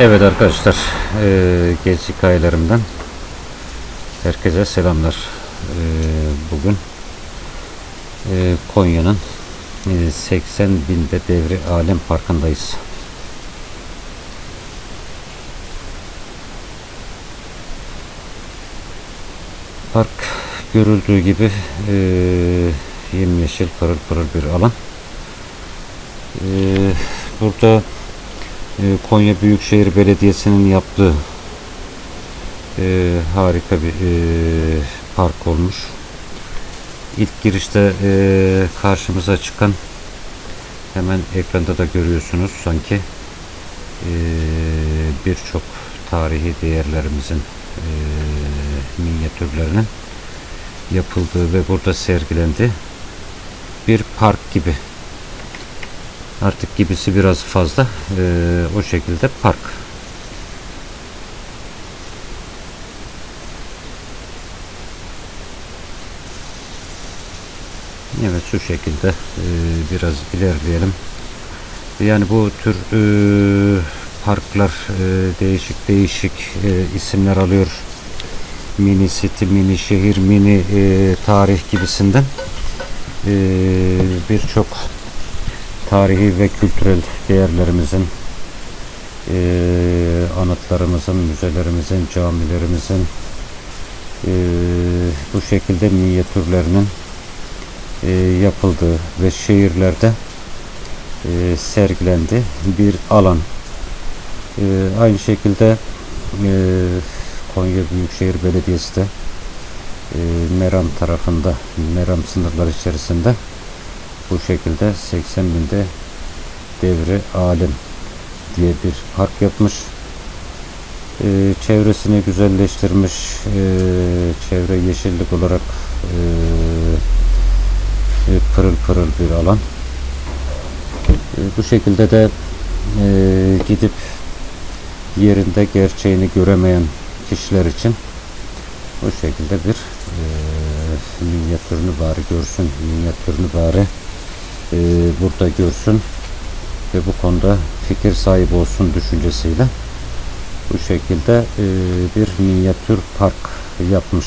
Evet arkadaşlar, e, gezi hikayelerimden herkese selamlar. E, bugün e, Konya'nın e, 80 binde devri Alem Parkı'ndayız. Park görüldüğü gibi e, yemyeşil pırıl pırıl bir alan. E, burada Konya Büyükşehir Belediyesi'nin yaptığı e, harika bir e, park olmuş. İlk girişte e, karşımıza çıkan hemen ekranda da görüyorsunuz sanki e, birçok tarihi değerlerimizin e, minyatürlerinin yapıldığı ve burada sergilendi bir park gibi Artık gibisi biraz fazla. Ee, o şekilde park. Evet şu şekilde e, biraz ilerleyelim. Yani bu tür e, parklar e, değişik değişik e, isimler alıyor. Mini city, mini şehir, mini e, tarih gibisinden e, birçok tarihi ve kültürel değerlerimizin, e, anıtlarımızın, müzelerimizin, camilerimizin e, bu şekilde minyatürlerinin e, yapıldığı ve şehirlerde e, sergilendi bir alan. E, aynı şekilde e, Konya Büyükşehir Belediyesi de e, Meram tarafında, Meram sınırları içerisinde bu şekilde 80 binde devri alim diye bir park yapmış. Ee, çevresini güzelleştirmiş. Ee, çevre yeşillik olarak e, e, pırıl pırıl bir alan. E, bu şekilde de e, gidip yerinde gerçeğini göremeyen kişiler için bu şekilde bir e, minyatürünü bari görsün, minyatürünü bari e, burada görsün ve bu konuda fikir sahibi olsun düşüncesiyle bu şekilde e, bir minyatür park yapmış.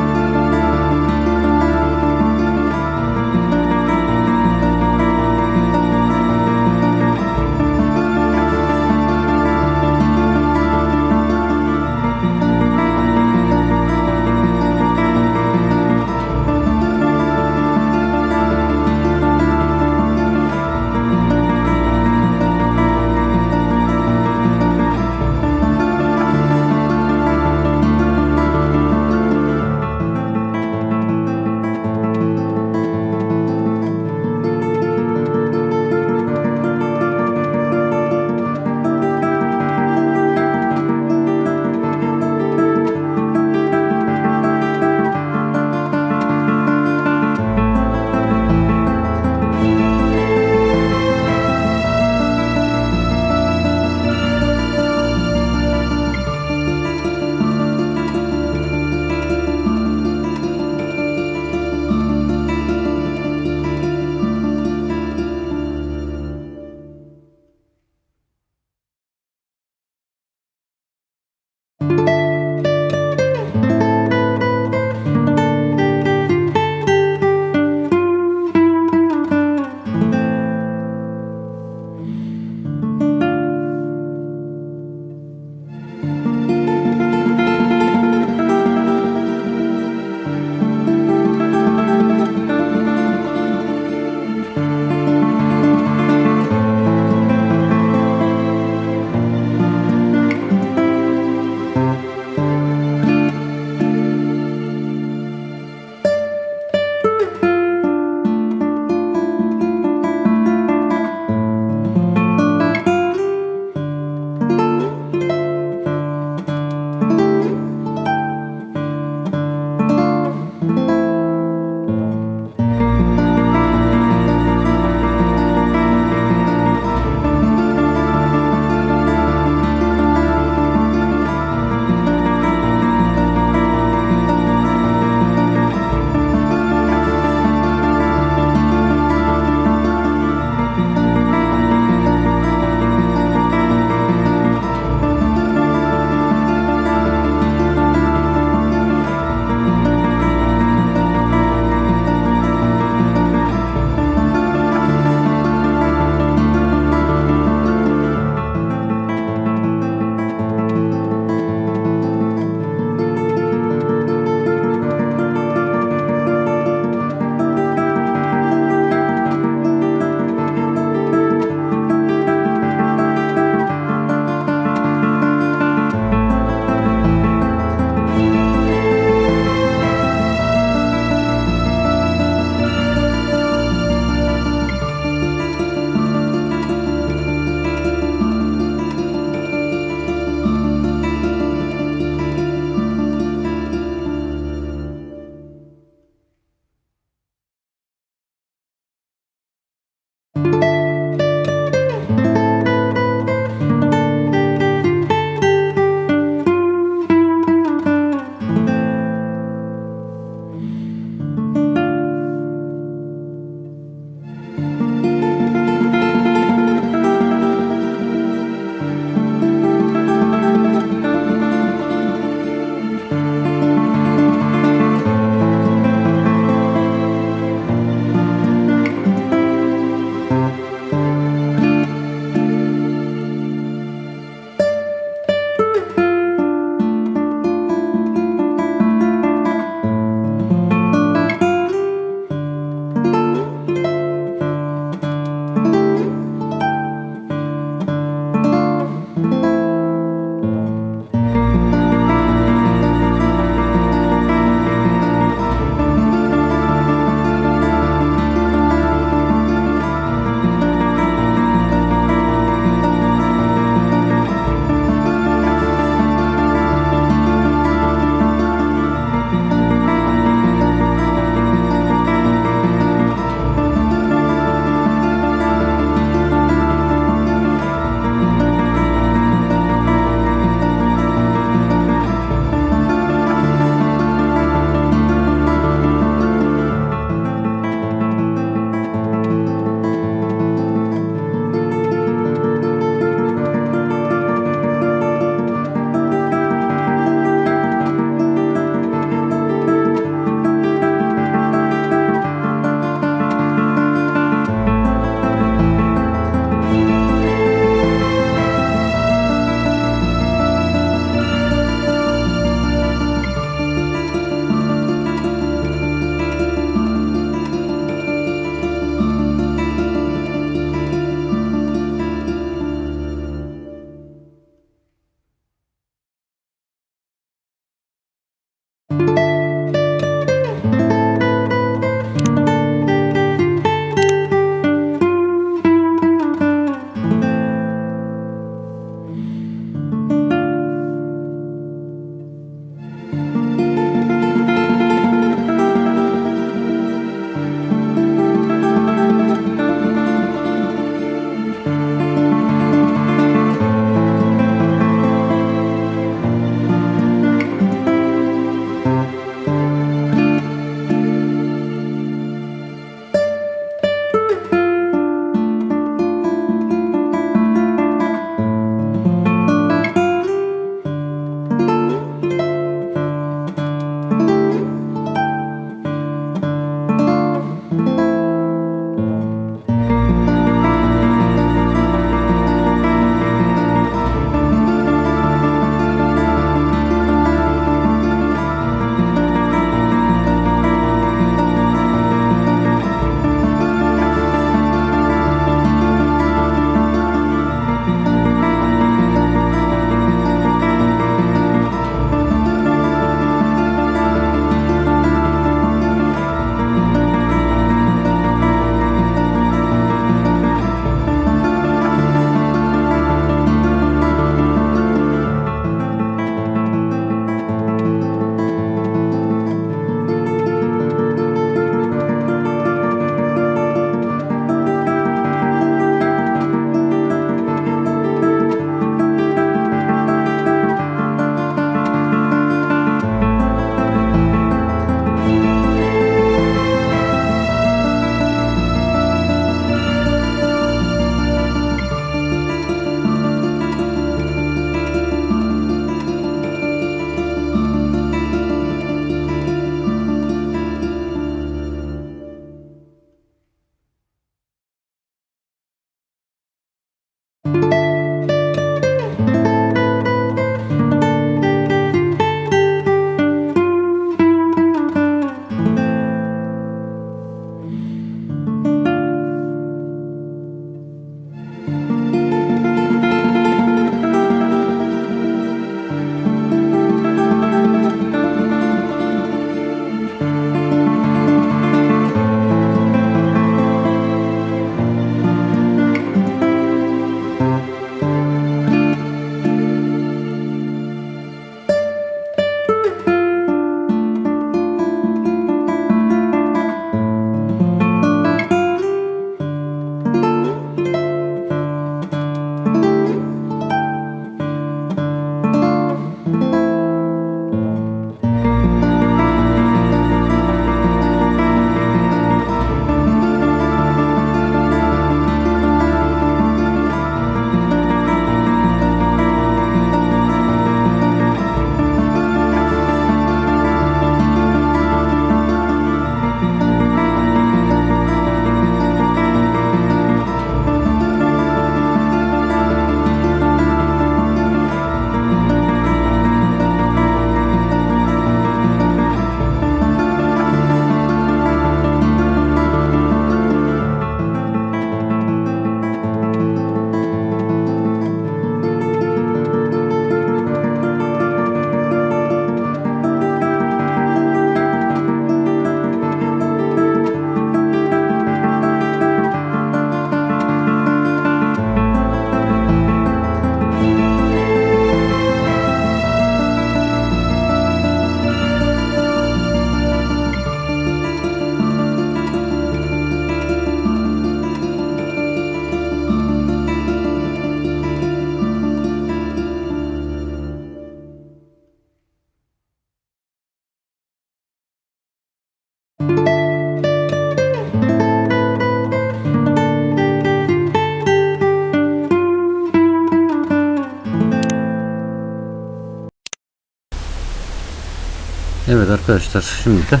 Evet arkadaşlar şimdi de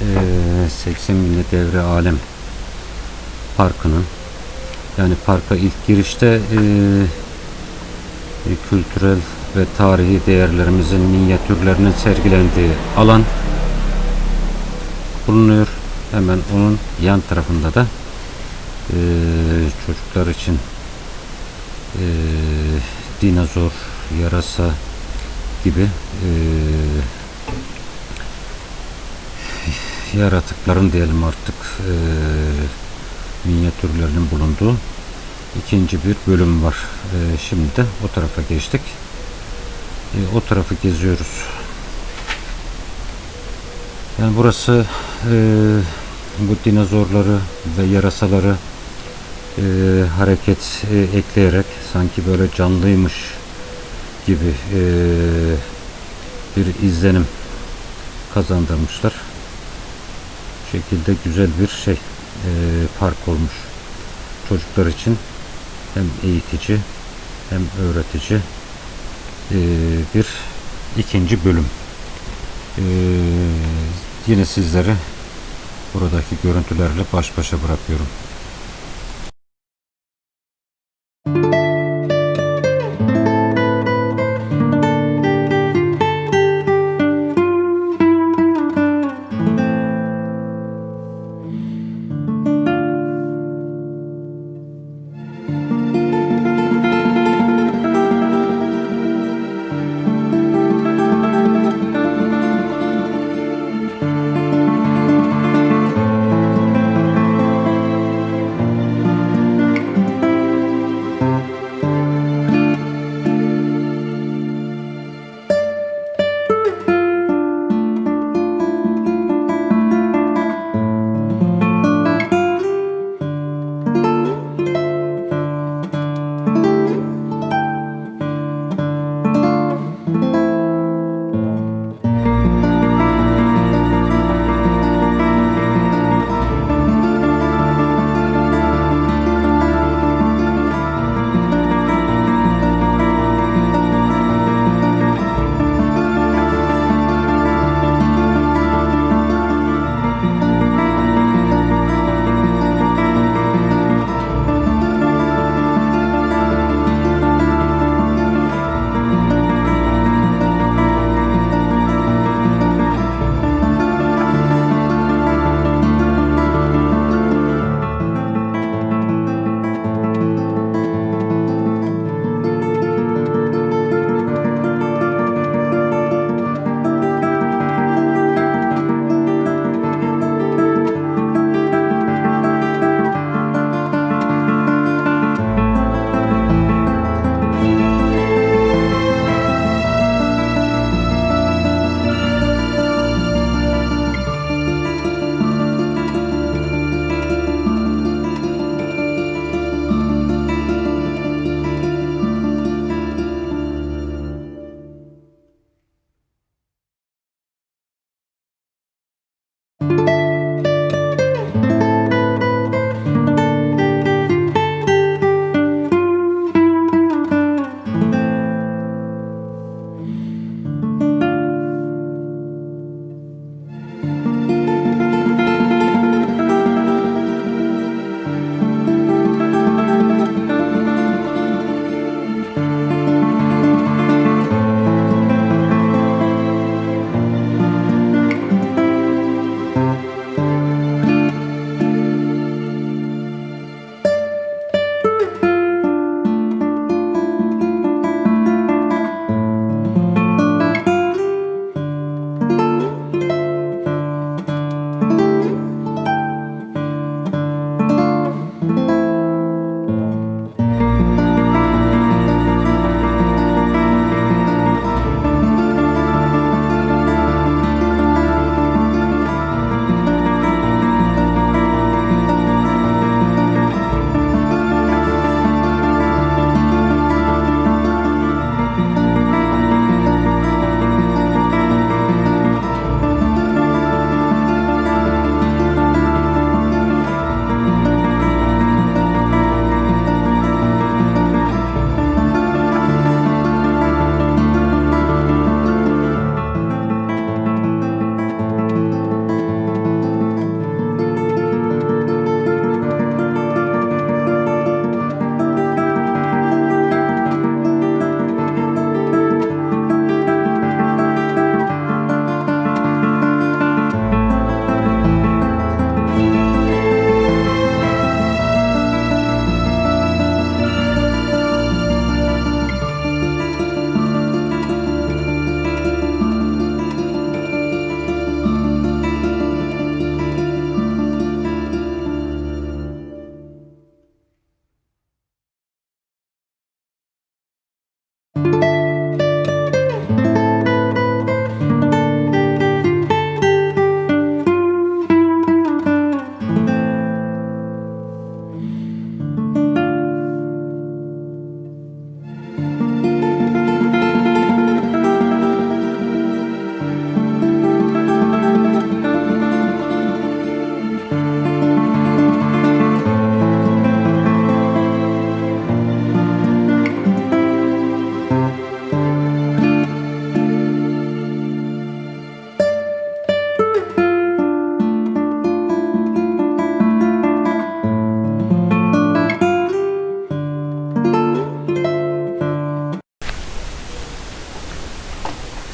eee 80 binli devre alem parkının yani parka ilk girişte e, kültürel ve tarihi değerlerimizin minyatürlerinin sergilendiği alan bulunuyor. Hemen onun yan tarafında da çocuklar için dinozor, yarasa gibi eee yaratıkların diyelim artık eee minyatürlerinin bulunduğu ikinci bir bölüm var. Eee, şimdi de o tarafa geçtik. Eee, o tarafı geziyoruz. Yani burası eee, bu dinozorları ve yarasaları eee, hareket eee, ekleyerek sanki böyle canlıymış gibi eee, bir izlenim kazandırmışlar. Şekilde güzel bir şey eee, park olmuş çocuklar için hem eğitici hem öğretici eee, bir ikinci bölüm. Eee, yine sizleri buradaki görüntülerle baş başa bırakıyorum.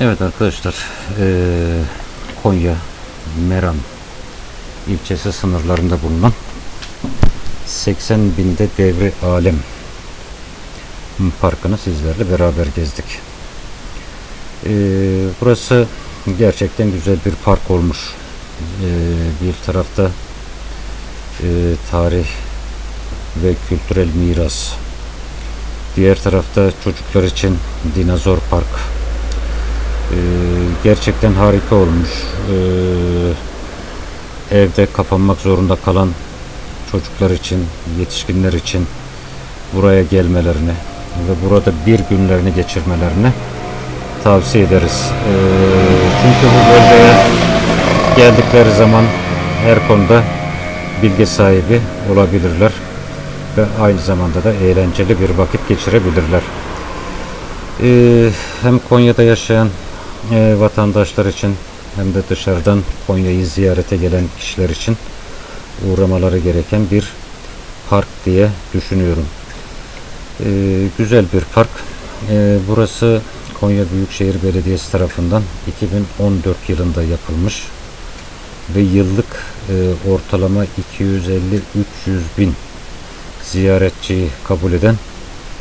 Evet arkadaşlar eee, Konya Meram ilçesi sınırlarında bulunan 80 binde devri alem parkını sizlerle beraber gezdik. Eee, burası gerçekten güzel bir park olmuş. Eee, bir tarafta eee, tarih ve kültürel miras. Diğer tarafta çocuklar için dinozor park. Ee, gerçekten harika olmuş. Ee, evde kapanmak zorunda kalan çocuklar için, yetişkinler için buraya gelmelerini ve burada bir günlerini geçirmelerini tavsiye ederiz. Ee, çünkü bu bölgeye geldikleri zaman her konuda bilgi sahibi olabilirler ve aynı zamanda da eğlenceli bir vakit geçirebilirler. Ee, hem Konya'da yaşayan e, vatandaşlar için hem de dışarıdan Konya'yı ziyarete gelen kişiler için uğramaları gereken bir park diye düşünüyorum. Ee, güzel bir park. Ee, burası Konya Büyükşehir Belediyesi tarafından 2014 yılında yapılmış ve yıllık e, ortalama 250-300 bin ziyaretçiyi kabul eden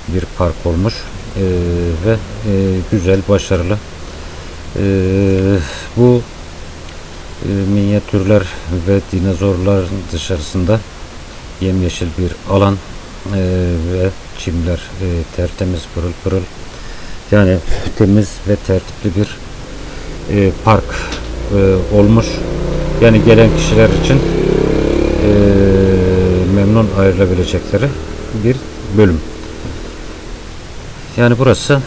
bir park olmuş Ee, ve e, güzel, başarılı. Ee, bu e, minyatürler ve dinozorların dışarısında yemyeşil bir alan e, ve çimler e, tertemiz pırıl pırıl yani temiz ve tertipli bir e, park e, olmuş. Yani gelen kişiler için e, memnun ayrılabilecekleri bir bölüm. Yani burası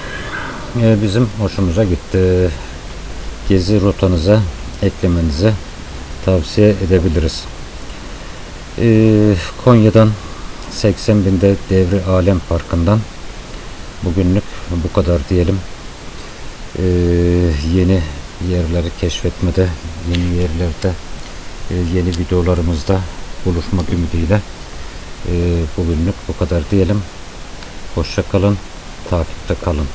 e, bizim hoşumuza gitti. Gezi rotanıza eklemenize tavsiye edebiliriz. E, Konya'dan 80 binde Devri Alem Parkı'ndan bugünlük bu kadar diyelim. E, yeni yerleri keşfetmede, yeni yerlerde, e, yeni videolarımızda buluşmak ümidiyle e, bugünlük bu kadar diyelim. Hoşça kalın, takipte kalın.